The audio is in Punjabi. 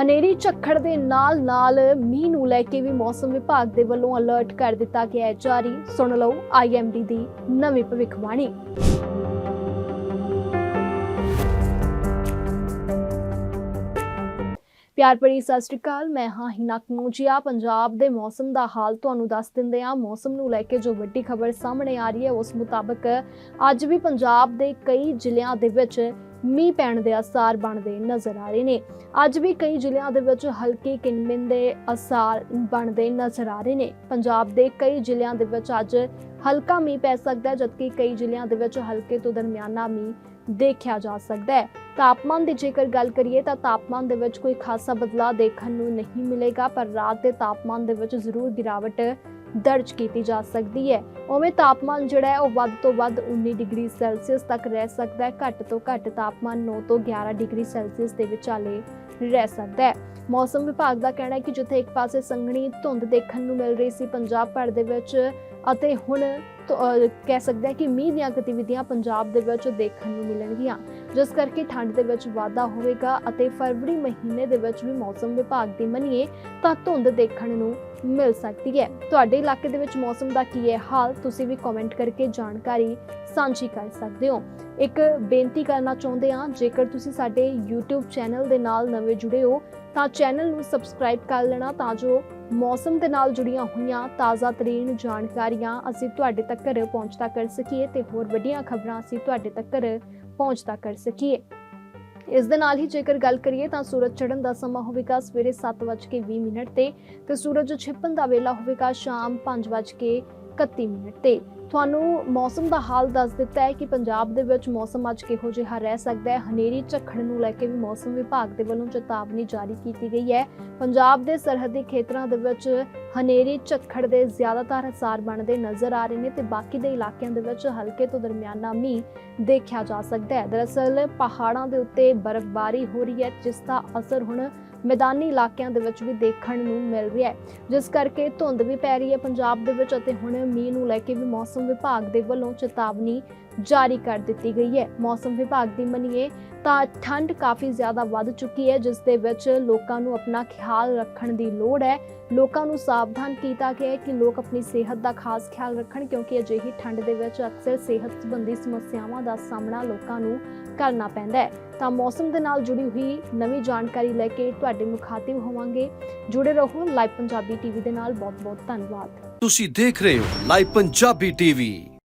ਹਨੇਰੀ ਝੱਖੜ ਦੇ ਨਾਲ-ਨਾਲ ਮੀਂਹ ਨੂੰ ਲੈ ਕੇ ਵੀ ਮੌਸਮ ਵਿਭਾਗ ਦੇ ਵੱਲੋਂ ਅਲਰਟ ਕਰ ਦਿੱਤਾ ਗਿਆ ਹੈ। ਜਾਰੀ, ਸੁਣ ਲਓ ਆਈਐਮਡੀ ਦੀ ਨਵੀਂ ਭਵਿੱਖਬਾਣੀ। ਪਿਆਰ ਭਰੀ ਸਤਿ ਸ਼੍ਰੀ ਅਕਾਲ, ਮੈਂ ਹਾਂ ਹਿਨਾ ਕਨੂਜੀਆ ਪੰਜਾਬ ਦੇ ਮੌਸਮ ਦਾ ਹਾਲ ਤੁਹਾਨੂੰ ਦੱਸ ਦਿੰਦੇ ਹਾਂ। ਮੌਸਮ ਨੂੰ ਲੈ ਕੇ ਜੋ ਵੱਡੀ ਖਬਰ ਸਾਹਮਣੇ ਆ ਰਹੀ ਹੈ, ਉਸ ਮੁਤਾਬਕ ਅੱਜ ਵੀ ਪੰਜਾਬ ਦੇ ਕਈ ਜ਼ਿਲ੍ਹਿਆਂ ਦੇ ਵਿੱਚ ਮੀਂਹ ਪੈਣ ਦੇ ਅਸਾਰ ਬਣਦੇ ਨਜ਼ਰ ਆ ਰਹੇ ਨੇ। ਅੱਜ ਵੀ ਕਈ ਜ਼ਿਲ੍ਹਿਆਂ ਦੇ ਵਿੱਚ ਹਲਕੀ ਕਿਨਮਿਨ ਦੇ ਅਸਾਰ ਬਣਦੇ ਨਜ਼ਰ ਆ ਰਹੇ ਨੇ। ਪੰਜਾਬ ਦੇ ਕਈ ਜ਼ਿਲ੍ਹਿਆਂ ਦੇ ਵਿੱਚ ਅੱਜ ਹਲਕਾ ਮੀਂਹ ਪੈ ਸਕਦਾ ਹੈ, ਜਦਕਿ ਕਈ ਜ਼ਿਲ੍ਹਿਆਂ ਦੇ ਵਿੱਚ ਹਲਕੇ ਤੋਂ ਦਰਮਿਆਨਾ ਮੀਂਹ ਦੇਖਿਆ ਜਾ ਸਕਦਾ ਹੈ। ਤਾਪਮਾਨ ਦੀ ਜੇਕਰ ਗੱਲ ਕਰੀਏ ਤਾਂ ਤਾਪਮਾਨ ਦੇ ਵਿੱਚ ਕੋਈ ਖਾਸਾ ਬਦਲਾਅ ਦੇਖਣ ਨੂੰ ਨਹੀਂ ਮਿਲੇਗਾ, ਪਰ ਰਾਤ ਦੇ ਤਾਪਮਾਨ ਦੇ ਵਿੱਚ ਜ਼ਰੂਰ ਗਿਰਾਵਟ ਦਰਜ ਕੀਤੀ ਜਾ ਸਕਦੀ ਹੈ। ਉਵੇਂ ਤਾਪਮਾਨ ਜਿਹੜਾ ਹੈ, ਉਹ ਵੱਧ ਤੋਂ ਵੱਧ 19 ਡਿਗਰੀ ਸੈਲਸੀਅਸ ਤੱਕ ਰਹਿ ਸਕਦਾ ਹੈ। ਘੱਟ ਤੋਂ ਘੱਟ ਤਾਪਮਾਨ 9 ਤੋਂ 11 ਡਿਗਰੀ ਸੈਲਸੀਅਸ ਦੇ ਵਿਚਾਲੇ ਰਹਿ ਸਕਦਾ ਹੈ। ਮੌਸਮ ਵਿਭਾਗ ਦਾ ਕਹਿਣਾ ਹੈ ਕਿ ਜਿੱਥੇ ਇੱਕ ਪਾਸੇ ਸੰਘਣੀ ਧੁੰਦ ਦੇਖਣ ਨੂੰ ਮਿਲ ਰਹੀ ਸੀ ਪੰਜਾਬ ਭਰ ਦੇ ਵਿੱਚ ਅਤੇ ਹੁਣ ਕਹਿ ਸਕਦੇ ਹਾਂ ਕਿ ਮੀਂਹ ਦੀਆਂ ਗਤੀਵਿਧੀਆਂ ਪੰਜਾਬ ਦੇ ਵਿੱਚ ਦੇਖਣ ਨੂੰ ਮਿਲਣਗੀਆਂ। ਜਿਸ ਕਰਕੇ ਠੰਡ ਦੇ ਵਿੱਚ ਵਾਧਾ ਹੋਵੇਗਾ ਅਤੇ ਫਰਵਰੀ ਮਹੀਨੇ ਦੇ ਵਿੱਚ ਵੀ ਮੌਸਮ ਵਿਭਾਗ ਦੀ ਮੰਨੀਏ ਤਾਂ ਧੁੰਦ ਦੇਖਣ ਨੂੰ ਮਿਲ ਸਕਦੀ ਹੈ। ਤੁਹਾਡੇ ਇਲਾਕੇ ਦੇ ਵਿੱਚ ਮੌਸਮ ਦਾ ਕੀ ਹੈ ਹਾਲ? ਤੁਸੀਂ ਵੀ ਕਮੈਂਟ ਕਰਕੇ ਜਾਣਕਾਰੀ ਸਾਂਝੀ ਕਰ ਸਕਦੇ ਹੋ। ਇੱਕ ਬੇਨਤੀ ਕਰਨਾ ਚਾਹੁੰਦੇ ਹਾਂ, ਜੇਕਰ ਤੁਸੀਂ ਸਾਡੇ YouTube ਚੈਨਲ ਦੇ ਨਾਲ ਨਵੇਂ ਜੁੜੇ ਹੋ ਤਾਂ ਚੈਨਲ ਨੂੰ ਸਬਸਕ੍ਰਾਈਬ ਕਰ ਲੈਣਾ ਤਾਂ ਜੋ ਮੌਸਮ ਦੇ ਨਾਲ ਜੁੜੀਆਂ ਹੋਈਆਂ ਤਾਜ਼ਾ ਤਰੀਨ ਜਾਣਕਾਰੀਆਂ ਅਸੀਂ ਤੁਹਾਡੇ ਤੱਕ ਪਹੁੰਚਦਾ ਕਰ ਸਕੀਏ ਤੇ ਹੋਰ ਵੱਡੀਆਂ ਖਬਰਾਂ ਅਸੀਂ ਤੁਹਾਡੇ ਤੱਕ ਪਹੁੰਚਦਾ ਕਰ ਸਕੀਏ। ਇਸ ਦੇ ਨਾਲ ਹੀ ਜੇਕਰ ਗੱਲ ਕਰੀਏ ਤਾਂ ਸੂਰਜ ਚੜ੍ਹਨ ਦਾ ਸਮਾਂ ਹੋਵੇਗਾ ਸਵੇਰੇ 7:20 ਮਿੰਟ ਤੇ ਤੇ ਸੂਰਜ ਛਿਪਣ ਦਾ ਵੇਲਾ ਹੋਵੇਗਾ ਸ਼ਾਮ 5:31 ਮਿੰਟ। ਤੇ ਤੁਹਾਨੂੰ ਮੌਸਮ ਦਾ ਹਾਲ ਦੱਸ ਦਿੱਤਾ ਹੈ ਕਿ ਪੰਜਾਬ ਦੇ ਵਿੱਚ ਮੌਸਮ ਅੱਜ ਕਿਹੋ ਜਿਹਾ ਰਹਿ ਸਕਦਾ ਹੈ। ਹਨੇਰੀ, ਝੱਖੜ ਨੂੰ ਲੈ ਕੇ ਵੀ ਮੌਸਮ ਵਿਭਾਗ ਦੇ ਵੱਲੋਂ ਚੇਤਾਵਨੀ ਜਾਰੀ ਕੀਤੀ ਗਈ ਹੈ। ਪੰਜਾਬ ਦੇ ਸਰਹੱਦੀ ਖੇਤਰਾਂ ਦੇ ਵਿੱਚ ਹਨੇਰੀ, ਝੱਖੜ ਦੇ ਜ਼ਿਆਦਾਤਰ ਅਸਾਰ ਬਣਦੇ ਨਜ਼ਰ ਆ ਰਹੇ ਨੇ ਤੇ ਬਾਕੀ ਦੇ ਇਲਾਕਿਆਂ ਦੇ ਵਿੱਚ ਹਲਕੇ ਤੋਂ ਦਰਮਿਆਨਾ ਮੀਂਹ ਦੇਖਿਆ ਜਾ ਸਕਦਾ ਹੈ। ਦਰਅਸਲ ਪਹਾੜਾਂ ਦੇ ਉੱਤੇ ਬਰਫ਼ਬਾਰੀ ਹੋ ਰਹੀ ਹੈ, ਜਿਸ ਦਾ ਅਸਰ ਹੁਣ ਮੈਦਾਨੀ ਇਲਾਕਿਆਂ ਦੇ ਵਿੱਚ ਵੀ ਦੇਖਣ ਨੂੰ ਮਿਲ ਰਿਹਾ ਹੈ। ਜਿਸ ਕਰਕੇ ਧੁੰਦ ਵੀ ਪੈ ਰਹੀ ਹੈ ਪੰਜਾਬ ਦੇ ਵਿੱਚ ਅਤੇ ਹੁਣ ਮੀਂਹ ਨੂੰ ਲੈ ਕੇ ਵੀ ਮੌਸਮ ਵਿਭਾਗ ਦੇ ਵੱਲੋਂ ਚੇਤਾਵਨੀ ਜਾਰੀ ਕਰ ਦਿੱਤੀ ਗਈ ਹੈ। ਮੌਸਮ ਵਿਭਾਗ ਦੀ ਮੰਨੀਏ ਤਾਂ ਠੰਡ ਕਾਫੀ ਜ਼ਿਆਦਾ ਵੱਧ ਚੁੱਕੀ ਹੈ, ਜਿਸ ਦੇ ਵਿੱਚ ਲੋਕਾਂ ਨੂੰ ਆਪਣਾ ਖਿਆਲ ਰੱਖਣ ਦੀ ਲੋੜ ਹੈ। ਲੋਕਾਂ ਨੂੰ ਸਾਵਧਾਨ ਕੀਤਾ ਗਿਆ ਹੈ ਕਿ ਲੋਕ ਆਪਣੀ ਸਿਹਤ ਦਾ ਖਾਸ ਖਿਆਲ ਰੱਖਣ, ਕਿਉਂਕਿ ਅਜਿਹੀ ਠੰਡ ਦੇ ਵਿੱਚ ਅਕਸਰ ਸਿਹਤ ਸੰਬੰਧੀ ਸਮੱਸਿਆਵਾਂ ਦਾ ਸਾਹਮਣਾ ਲੋਕਾਂ ਨੂੰ ਕਰਨਾ ਪੈਂਦਾ ਹੈ। ਤਾਂ ਮੌਸਮ ਦੇ ਨਾਲ ਜੁੜੀ ਹੋਈ ਨਵੀਂ ਜਾਣਕਾਰੀ ਲੈ ਕੇ ਤੁਹਾਡੇ ਮੁਖਾਤਿਬ ਹੋਵਾਂਗੇ। ਜੁੜੇ ਰਹੋ ਲਾਈਵ ਪੰਜਾਬੀ ਟੀਵੀ ਦੇ ਨਾਲ। ਬਹੁਤ ਬਹੁਤ ਧੰਨਵਾਦ। ਤੁਸੀਂ ਦੇਖ ਰਹੇ ਹੋ ਲਾਈਵ ਪੰਜਾਬੀ ਟੀਵੀ।